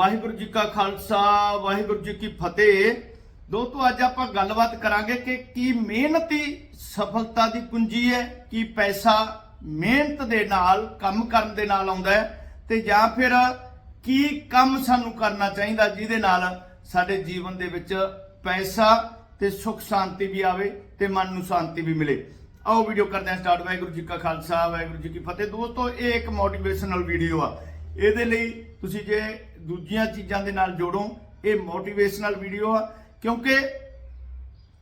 ਵਾਹਿਗੁਰੂ ਜੀ ਕਾ ਖਾਲਸਾ, ਵਾਹਿਗੁਰੂ ਜੀ ਕੀ ਫਤਿਹ। ਦੋਸਤੋ, ਅੱਜ ਆਪਾਂ ਗੱਲਬਾਤ ਕਰਾਂਗੇ ਕਿ ਕੀ ਮਿਹਨਤੀ ਸਫਲਤਾ ਦੀ ਕੁੰਜੀ ਹੈ, ਕੀ ਪੈਸਾ ਮਿਹਨਤ ਦੇ ਨਾਲ, ਕੰਮ ਕਰਨ ਦੇ ਨਾਲ ਆਉਂਦਾ ਹੈ ਤੇ ਜਾਂ ਫਿਰ ਕੀ ਕੰਮ ਸਾਨੂੰ ਕਰਨਾ ਚਾਹੀਦਾ ਜਿਹਦੇ ਨਾਲ ਸਾਡੇ ਜੀਵਨ ਦੇ ਵਿੱਚ ਪੈਸਾ ਤੇ ਸੁਖ ਸ਼ਾਂਤੀ ਵੀ ਆਵੇ ਤੇ ਮਨ ਨੂੰ ਸ਼ਾਂਤੀ ਵੀ ਮਿਲੇ। ਆਓ ਵੀਡੀਓ ਕਰਦੇ ਹਾਂ ਸਟਾਰਟ। ਵਾਹਿਗੁਰੂ ਜੀ ਕਾ ਖਾਲਸਾ, ਵਾਹਿਗੁਰੂ ਜੀ ਕੀ ਫਤਿਹ। ਦੋਸਤੋ, ਇਹ ਇੱਕ ਮੋਟੀਵੇਸ਼ਨਲ ਵੀਡੀਓ ਆ। ਇਹਦੇ ਲਈ ਤੁਸੀਂ ਜੇ ਦੂਜੀਆਂ ਚੀਜ਼ਾਂ ਦੇ ਨਾਲ ਜੋੜੋ, ਇਹ ਮੋਟੀਵੇਸ਼ਨਲ ਵੀਡੀਓ ਆ, ਕਿਉਂਕਿ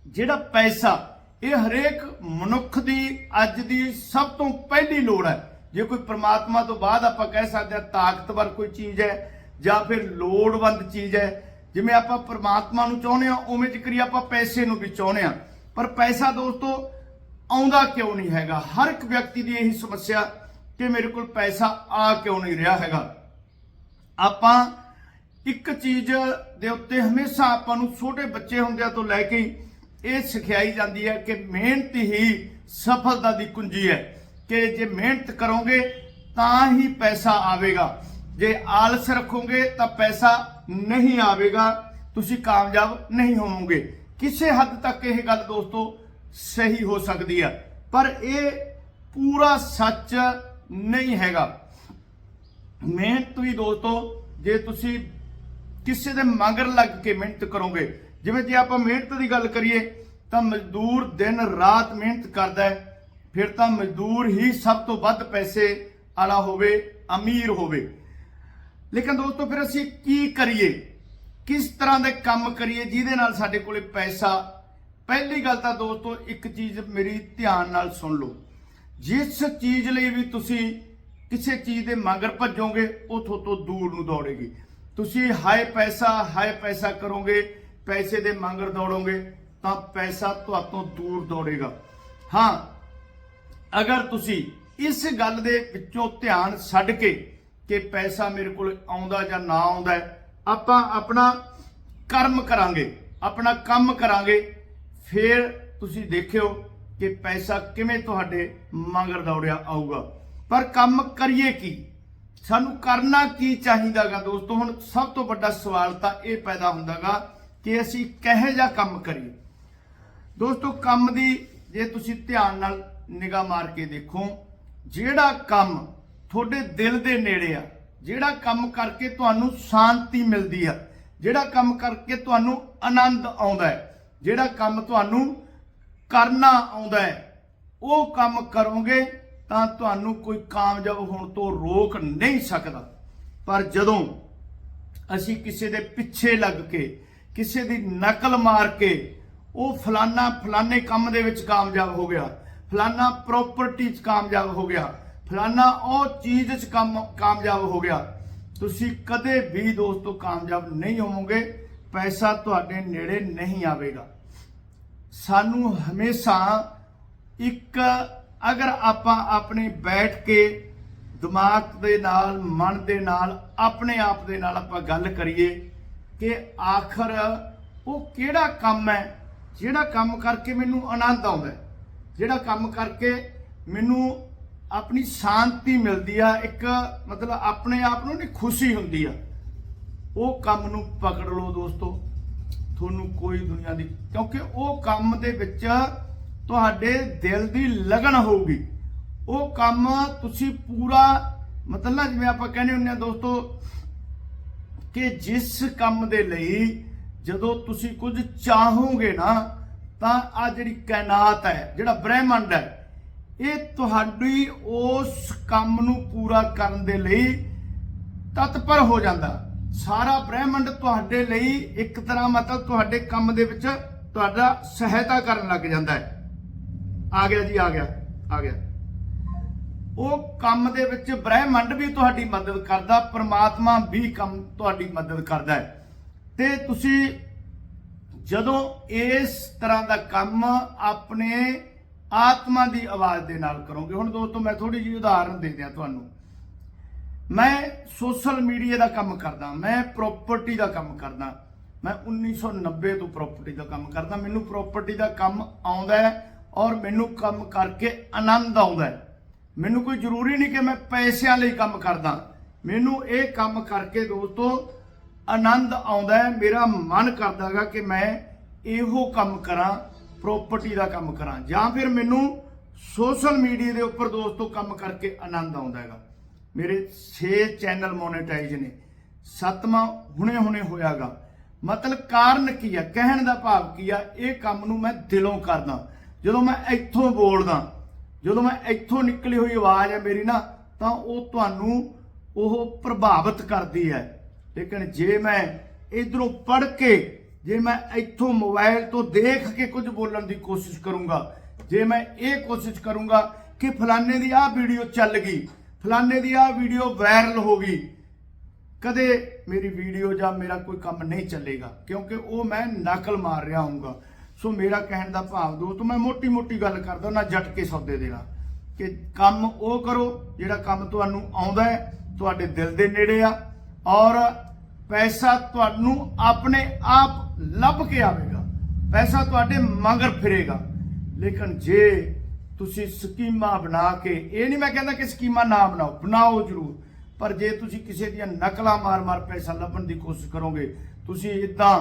ਜਿਹੜਾ ਪੈਸਾ, ਇਹ ਹਰੇਕ ਮਨੁੱਖ ਦੀ, ਅੱਜ ਦੀ ਸਭ ਤੋਂ ਪਹਿਲੀ ਲੋੜ ਹੈ। ਜੇ ਕੋਈ ਪ੍ਰਮਾਤਮਾ ਤੋਂ ਬਾਅਦ ਆਪਾਂ ਕਹਿ ਸਕਦੇ ਹਾਂ ਤਾਕਤਵਰ ਕੋਈ ਚੀਜ਼ ਹੈ, ਜਾਂ ਫਿਰ ਲੋੜਵੰਦ ਚੀਜ਼ ਹੈ, ਜਿਵੇਂ ਆਪਾਂ ਪ੍ਰਮਾਤਮਾ ਨੂੰ ਚਾਹੁੰਦੇ ਹਾਂ, ਉਵੇਂ ਜਿਕਰੀ ਆਪਾਂ ਪੈਸੇ ਨੂੰ ਵੀ ਚਾਹੁੰਦੇ ਹਾਂ। ਪਰ ਪੈਸਾ ਦੋਸਤੋ, ਆਉਂਦਾ ਕਿਉਂ ਨਹੀਂ ਹੈਗਾ? ਹਰ ਇੱਕ ਵਿਅਕਤੀ ਦੀ ਇਹੀ ਸਮੱਸਿਆ ਕਿ ਮੇਰੇ ਕੋਲ ਪੈਸਾ ਆ ਕਿਉਂ ਨਹੀਂ ਰਿਹਾ ਹੈਗਾ? ਆਪਾਂ ਇੱਕ ਚੀਜ਼ ਦੇ ਉੱਤੇ ਹਮੇਸ਼ਾ ਆਪਾਂ ਨੂੰ ਛੋਟੇ ਬੱਚੇ ਹੁੰਦਿਆਂ ਤੋਂ ਲੈ ਕੇ ਇਹ ਸਿਖਾਈ ਜਾਂਦੀ ਹੈ ਕਿ ਮਿਹਨਤ ਹੀ ਸਫਲਤਾ ਦੀ ਕੁੰਜੀ ਹੈ ਕਿ ਜੇ ਮਿਹਨਤ ਕਰੋਗੇ ਤਾਂ ਹੀ ਪੈਸਾ ਆਵੇਗਾ। ਜੇ ਆਲਸ ਰੱਖੋਗੇ ਤਾਂ ਪੈਸਾ ਨਹੀਂ ਆਵੇਗਾ। ਤੁਸੀਂ ਕਾਮਯਾਬ ਨਹੀਂ ਹੋਵੋਗੇ। ਕਿਸੇ ਹੱਦ ਤੱਕ ਇਹ ਗੱਲ ਦੋਸਤੋ ਸਹੀ ਹੋ ਸਕਦੀ ਹੈ ਪਰ ਇਹ ਪੂਰਾ ਸੱਚ ਨਹੀਂ ਹੈਗਾ। ਮਿਹਨਤ ਵੀ ਦੋਸਤੋ, ਜੇ ਤੁਸੀਂ ਕਿਸੇ ਦੇ ਮਗਰ ਲੱਗ ਕੇ ਮਿਹਨਤ ਕਰੋਗੇ, ਜਿਵੇਂ ਜੇ ਆਪਾਂ ਮਿਹਨਤ ਦੀ ਗੱਲ ਕਰੀਏ, ਤਾਂ ਮਜ਼ਦੂਰ ਦਿਨ ਰਾਤ ਮਿਹਨਤ ਕਰਦਾ ਹੈ, ਫਿਰ ਤਾਂ ਮਜ਼ਦੂਰ ਹੀ ਸਭ ਤੋਂ ਵੱਧ ਪੈਸੇ ਵਾਲਾ ਹੋਵੇ, ਅਮੀਰ ਹੋਵੇ। ਲੇਕਿਨ ਦੋਸਤੋ, ਫਿਰ ਅਸੀਂ ਕੀ ਕਰੀਏ? ਕਿਸ ਤਰ੍ਹਾਂ ਦੇ ਕੰਮ ਕਰੀਏ ਜਿਹਦੇ ਨਾਲ ਸਾਡੇ ਕੋਲੇ ਪੈਸਾ? ਪਹਿਲੀ ਗੱਲ ਤਾਂ ਦੋਸਤੋ, ਇੱਕ ਚੀਜ਼ ਮੇਰੀ ਧਿਆਨ ਨਾਲ ਸੁਣ ਲਓ। ਜਿਸ ਚੀਜ਼ ਲਈ ਵੀ ਤੁਸੀਂ ਕਿਸੇ ਚੀਜ਼ ਦੇ ਮਗਰ ਭੱਜੋਗੇ, ਉਹ ਤੁਹਾਡੇ ਤੋਂ ਦੂਰ ਨੂੰ ਦੌੜੇਗੀ। ਤੁਸੀਂ ਹਾਏ ਪੈਸਾ ਹਾਏ ਪੈਸਾ ਕਰੋਗੇ, ਪੈਸੇ ਦੇ ਮਗਰ ਦੌੜੋਗੇ, ਤਾਂ ਪੈਸਾ ਤੁਹਾਤੋਂ ਦੂਰ ਦੌੜੇਗਾ। ਹਾਂ, ਅਗਰ ਤੁਸੀਂ ਇਸ ਗੱਲ ਦੇ ਵਿੱਚੋਂ ਧਿਆਨ ਛੱਡ ਕੇ ਕਿ ਪੈਸਾ ਮੇਰੇ ਕੋਲ ਆਉਂਦਾ ਜਾਂ ਨਾ ਆਉਂਦਾ ਆਪਾਂ ਆਪਣਾ ਕਰਮ ਕਰਾਂਗੇ, ਆਪਣਾ ਕੰਮ ਕਰਾਂਗੇ, ਫਿਰ ਤੁਸੀਂ ਦੇਖਿਓ ਕਿ ਪੈਸਾ ਕਿਵੇਂ ਤੁਹਾਡੇ ਮੰਗਰ ਦੌੜਿਆ ਆਊਗਾ। ਪਰ ਕੰਮ ਕਰੀਏ ਕੀ? ਸਾਨੂੰ ਕਰਨਾ ਕੀ ਚਾਹੀਦਾਗਾ ਦੋਸਤੋ? ਹੁਣ ਸਭ ਤੋਂ ਵੱਡਾ ਸਵਾਲ ਤਾਂ ਇਹ ਪੈਦਾ ਹੁੰਦਾਗਾ ਕਿ ਅਸੀਂ ਕਿਹੋ ਜਿਹਾ ਕੰਮ ਕਰੀਏ? ਦੋਸਤੋ, ਕੰਮ ਦੀ ਜੇ ਤੁਸੀਂ ਧਿਆਨ ਨਾਲ ਨਿਗਾਹ ਮਾਰ ਕੇ ਦੇਖੋ, ਜਿਹੜਾ ਕੰਮ ਤੁਹਾਡੇ ਦਿਲ ਦੇ ਨੇੜੇ ਆ, ਜਿਹੜਾ ਕੰਮ ਕਰਕੇ ਤੁਹਾਨੂੰ ਸ਼ਾਂਤੀ ਮਿਲਦੀ ਆ, ਜਿਹੜਾ ਕੰਮ ਕਰਕੇ ਤੁਹਾਨੂੰ ਆਨੰਦ ਆਉਂਦਾ ਹੈ, ਜਿਹੜਾ ਕੰਮ ਤੁਹਾਨੂੰ ਕਰਨਾ ਆਉਂਦਾ ਹੈ, ਉਹ ਕੰਮ ਕਰੋਗੇ ਤਾਂ ਤੁਹਾਨੂੰ ਕੋਈ ਕਾਮਯਾਬ ਹੋਣ ਤੋਂ ਰੋਕ ਨਹੀਂ ਸਕਦਾ। ਪਰ ਜਦੋਂ ਅਸੀਂ ਕਿਸੇ ਦੇ ਪਿੱਛੇ ਲੱਗ ਕੇ, ਕਿਸੇ ਦੀ ਨਕਲ ਮਾਰ ਕੇ, ਉਹ ਫਲਾਨਾ ਫਲਾਨੇ ਕੰਮ ਦੇ ਵਿੱਚ ਕਾਮਯਾਬ ਹੋ ਗਿਆ, ਫਲਾਨਾ ਪ੍ਰਾਪਰਟੀ 'ਚ ਕਾਮਯਾਬ ਹੋ ਗਿਆ, ਫਲਾਨਾ ਉਹ ਚੀਜ਼ 'ਚ ਕੰਮ, ਕਾਮਯਾਬ ਹੋ ਗਿਆ, ਤੁਸੀਂ ਕਦੇ ਵੀ ਦੋਸਤੋ ਕਾਮਯਾਬ ਨਹੀਂ ਹੋਵੋਗੇ, ਪੈਸਾ ਤੁਹਾਡੇ ਨੇੜੇ ਨਹੀਂ ਆਵੇਗਾ। ਸਾਨੂੰ ਹਮੇਸ਼ਾ ਇੱਕ ਅਗਰ ਆਪਾਂ ਆਪਣੇ ਬੈਠ ਕੇ ਦਿਮਾਗ ਦੇ ਨਾਲ, ਮਨ ਦੇ ਨਾਲ, ਆਪਣੇ ਆਪ ਦੇ ਨਾਲ ਆਪਾਂ ਗੱਲ ਕਰੀਏ ਕਿ ਆਖਰ ਉਹ ਕਿਹੜਾ ਕੰਮ ਹੈ, ਜਿਹੜਾ ਕੰਮ ਕਰਕੇ ਮੈਨੂੰ ਆਨੰਦ ਆਉਂਦਾ ਜਿਹੜਾ ਕੰਮ ਕਰਕੇ ਮੈਨੂੰ ਆਪਣੀ ਸ਼ਾਂਤੀ ਮਿਲਦੀ ਆ, ਇੱਕ ਮਤਲਬ ਆਪਣੇ ਆਪ ਨੂੰ ਨਹੀਂ, ਖੁਸ਼ੀ ਹੁੰਦੀ ਆ। ਉਹ ਕੰਮ ਨੂੰ ਪਕੜ ਲਓ ਦੋਸਤੋ। ਤੁਹਾਨੂੰ ਕੋਈ ਦੁਨੀਆ ਦੀ, ਕਿਉਂਕਿ ਉਹ ਕੰਮ ਦੇ ਵਿੱਚ ਤੁਹਾਡੇ ਦਿਲ ਦੀ ਲਗਨ ਹੋਊਗੀ। ਉਹ ਕੰਮ ਤੁਸੀਂ ਪੂਰਾ, ਮਤਲਬ ਜਿਵੇਂ ਆਪਾਂ ਕਹਿੰਦੇ ਹੁੰਦੇ ਆ ਦੋਸਤੋ, ਕਿ ਜਿਸ ਕੰਮ ਦੇ ਲਈ ਜਦੋਂ ਤੁਸੀਂ ਕੁਝ ਚਾਹੋਗੇ ਨਾ, ਤਾਂ ਆ ਜਿਹੜੀ ਕਾਇਨਾਤ ਹੈ, ਜਿਹੜਾ ਬ੍ਰਹਿਮੰਡ ਹੈ, ਇਹ ਤੁਹਾਡੀ ਉਸ ਕੰਮ ਨੂੰ ਪੂਰਾ ਕਰਨ ਦੇ ਲਈ ਤਤਪਰ ਹੋ ਜਾਂਦਾ। ਸਾਰਾ ਬ੍ਰਹਿਮੰਡ ਤੁਹਾਡੇ ਲਈ ਇੱਕ ਤਰ੍ਹਾਂ ਮਤਲਬ ਤੁਹਾਡੇ ਕੰਮ ਦੇ ਵਿੱਚ ਤੁਹਾਡਾ ਸਹਾਇਤਾ ਕਰਨ ਲੱਗ ਜਾਂਦਾ ਹੈ। ਆ ਗਿਆ ਜੀ, ਆ ਗਿਆ ਆ ਗਿਆ। ਉਹ ਕੰਮ ਦੇ ਵਿੱਚ ਬ੍ਰਹਿਮੰਡ ਵੀ ਤੁਹਾਡੀ ਮਦਦ ਕਰਦਾ, ਪ੍ਰਮਾਤਮਾ ਵੀ ਕੰਮ ਤੁਹਾਡੀ ਮਦਦ ਕਰਦਾ ਹੈ। ਤੇ ਤੁਸੀਂ ਜਦੋਂ ਇਸ ਤਰ੍ਹਾਂ ਦਾ ਕੰਮ ਆਪਣੇ ਆਤਮਾ ਦੀ ਆਵਾਜ਼ ਦੇ ਨਾਲ ਕਰੋਗੇ, ਹੁਣ ਦੋਸਤੋ ਮੈਂ ਥੋੜੀ ਜਿਹੀ ਉਦਾਹਰਨ ਦੇ ਦਿਆਂ ਤੁਹਾਨੂੰ। ਮੈਂ ਸੋਸ਼ਲ ਮੀਡੀਆ ਦਾ ਕੰਮ ਕਰਦਾ, ਮੈਂ ਪ੍ਰਾਪਰਟੀ ਦਾ ਕੰਮ ਕਰਦਾ। ਮੈਂ 1990 ਤੋਂ ਪ੍ਰਾਪਰਟੀ ਦਾ ਕੰਮ ਕਰਦਾ। ਮੈਨੂੰ ਪ੍ਰਾਪਰਟੀ ਦਾ ਕੰਮ ਆਉਂਦਾ ਹੈ ਔਰ ਮੈਨੂੰ ਕੰਮ ਕਰਕੇ ਆਨੰਦ ਆਉਂਦਾ ਮੈਨੂੰ ਕੋਈ ਜ਼ਰੂਰੀ ਨਹੀਂ ਕਿ ਮੈਂ ਪੈਸਿਆਂ ਲਈ ਕੰਮ ਕਰਦਾ। ਮੈਨੂੰ ਇਹ ਕੰਮ ਕਰਕੇ ਦੋਸਤੋ ਆਨੰਦ ਆਉਂਦਾ ਮੇਰਾ ਮਨ ਕਰਦਾਗਾ ਕਿ ਮੈਂ ਇਹੋ ਕੰਮ ਕਰਾਂ ਪ੍ਰਾਪਰਟੀ ਦਾ ਕੰਮ ਕਰਾਂ। ਜਾਂ ਫਿਰ ਮੈਨੂੰ ਸੋਸ਼ਲ ਮੀਡੀਆ ਦੇ ਉੱਪਰ ਦੋਸਤੋ ਕੰਮ ਕਰਕੇ ਆਨੰਦ ਆਉਂਦਾ ਹੈਗਾ। ਮੇਰੇ 6 ਚੈਨਲ ਮੋਨੇਟਾਈਜ਼ ਨੇ। ਸੱਤਵਾਂ ਹੁਣੇ ਹੁਣੇ ਹੋਇਆਗਾ। ਮਤਲਬ ਕਾਰਨ ਕੀ ਆ? ਕਹਿਣ ਦਾ ਭਾਵ ਕੀ ਆ? ਇਹ ਕੰਮ ਨੂੰ ਮੈਂ ਦਿਲੋਂ ਕਰਦਾ। ਜਦੋਂ ਮੈਂ ਇੱਥੋਂ ਬੋਲਦਾ, ਜਦੋਂ ਮੈਂ ਇੱਥੋਂ ਨਿਕਲੀ ਹੋਈ ਆਵਾਜ਼ ਹੈ ਮੇਰੀ ਨਾ, ਤਾਂ ਉਹ ਤੁਹਾਨੂੰ ਉਹ ਪ੍ਰਭਾਵਿਤ ਕਰਦੀ ਹੈ। ਲੇਕਿਨ ਜੇ ਮੈਂ ਇਧਰੋਂ ਪੜ ਕੇ, ਜੇ ਮੈਂ ਇੱਥੋਂ ਮੋਬਾਈਲ ਤੋਂ ਦੇਖ ਕੇ ਕੁਝ ਬੋਲਣ ਦੀ ਕੋਸ਼ਿਸ਼ ਕਰੂੰਗਾ, ਜੇ ਮੈਂ ਇਹ ਕੋਸ਼ਿਸ਼ ਕਰੂੰਗਾ ਕਿ ਫਲਾਣੇ ਦੀ ਆਹ ਵੀਡੀਓ ਚੱਲ ਗਈ, ਫਲਾਣੇ ਦੀ ਆਹ ਵੀਡੀਓ ਵਾਇਰਲ ਹੋ ਗਈ, ਕਦੇ ਮੇਰੀ ਵੀਡੀਓ ਜਾਂ ਮੇਰਾ ਕੋਈ ਕੰਮ ਨਹੀਂ ਚੱਲੇਗਾ, ਕਿਉਂਕਿ ਉਹ ਮੈਂ ਨਕਲ ਮਾਰ ਰਿਹਾ ਹੂੰਗਾ ਸੋ ਮੇਰਾ ਕਹਿਣ ਦਾ ਭਾਵ ਦੋਸਤੋ, ਮੈਂ ਮੋਟੀ ਮੋਟੀ ਗੱਲ ਕਰਦਾ, ਨਾ ਜੱਟ ਕੇ ਸੌਦੇ ਦੇਣਾ ਕਿ ਕੰਮ ਉਹ ਕਰੋ ਜਿਹੜਾ ਕੰਮ ਤੁਹਾਨੂੰ ਆਉਂਦਾ ਹੈ, ਤੁਹਾਡੇ ਦਿਲ ਦੇ ਨੇੜੇ ਆ ਔਰ ਪੈਸਾ ਤੁਹਾਨੂੰ ਆਪਣੇ ਆਪ ਲੱਭ ਕੇ ਆਵੇਗਾ। ਪੈਸਾ ਤੁਹਾਡੇ ਮਗਰ ਫਿਰੇਗਾ। ਲੇਕਿਨ ਜੇ ਤੁਸੀਂ ਸਕੀਮਾਂ ਬਣਾ ਕੇ, ਇਹ ਨਹੀਂ ਮੈਂ ਕਹਿੰਦਾ ਕਿ ਸਕੀਮਾਂ ਨਾ ਬਣਾਓ ਬਣਾਓ ਜ਼ਰੂਰ। ਪਰ ਜੇ ਤੁਸੀਂ ਕਿਸੇ ਦੀਆਂ ਨਕਲਾਂ ਮਾਰ-ਮਾਰ ਪੈਸਾ ਲੱਭਣ ਦੀ ਕੋਸ਼ਿਸ਼ ਕਰੋਗੇ, ਤੁਸੀਂ ਇਦਾਂ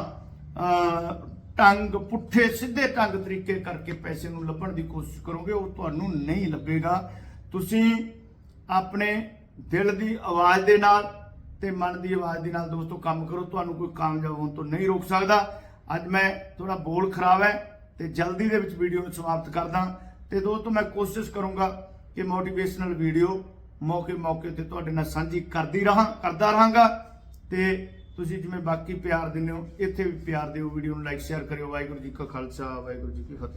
ਟੰਗ ਪੁੱਠੇ ਸਿੱਧੇ ਟੰਗ ਤਰੀਕੇ ਕਰਕੇ ਪੈਸੇ ਨੂੰ ਲੱਭਣ ਦੀ ਕੋਸ਼ਿਸ਼ ਕਰੋਗੇ, ਉਹ ਤੁਹਾਨੂੰ ਨਹੀਂ ਲੱਭੇਗਾ। ਤੁਸੀਂ ਆਪਣੇ ਦਿਲ ਦੀ ਆਵਾਜ਼ ਦੇ ਨਾਲ ਤੇ ਮਨ ਦੀ ਆਵਾਜ਼ ਦੇ ਨਾਲ ਦੋਸਤੋ ਕੰਮ ਕਰੋ, ਤੁਹਾਨੂੰ ਕੋਈ ਕਾਮਯਾਬ ਹੋਣ ਤੋਂ ਨਹੀਂ ਰੋਕ ਸਕਦਾ। ਅੱਜ ਮੈਂ ਥੋੜਾ ਬੋਲ ਖਰਾਬ ਹੈ ਤੇ ਜਲਦੀ ਦੇ ਵਿੱਚ ਵੀਡੀਓ ਨੂੰ ਸਮਾਪਤ ਕਰਦਾ। ਤੇ ਦੋਸਤੋ ਮੈਂ ਕੋਸ਼ਿਸ਼ ਕਰੂੰਗਾ ਕਿ ਮੋਟੀਵੇਸ਼ਨਲ ਵੀਡੀਓ ਮੌਕੇ ਮੌਕੇ ਤੇ ਤੁਹਾਡੇ ਨਾਲ ਸਾਂਝੀ ਕਰਦੀ ਰਹਾ ਕਰਦਾ ਰਹਾਂਗਾ ਤੇ ਤੁਸੀਂ ਜਿਵੇਂ ਬਾਕੀ ਪਿਆਰ ਦਿੰਦੇ ਹੋ, ਇੱਥੇ ਵੀ ਪਿਆਰ ਦਿਓ, ਵੀਡੀਓ ਨੂੰ ਲਾਈਕ ਸ਼ੇਅਰ ਕਰਿਓ। ਵਾਹਿਗੁਰੂ ਜੀ ਕਾ ਖਾਲਸਾ, ਵਾਹਿਗੁਰੂ ਜੀ ਕੀ ਫਤਿਹ।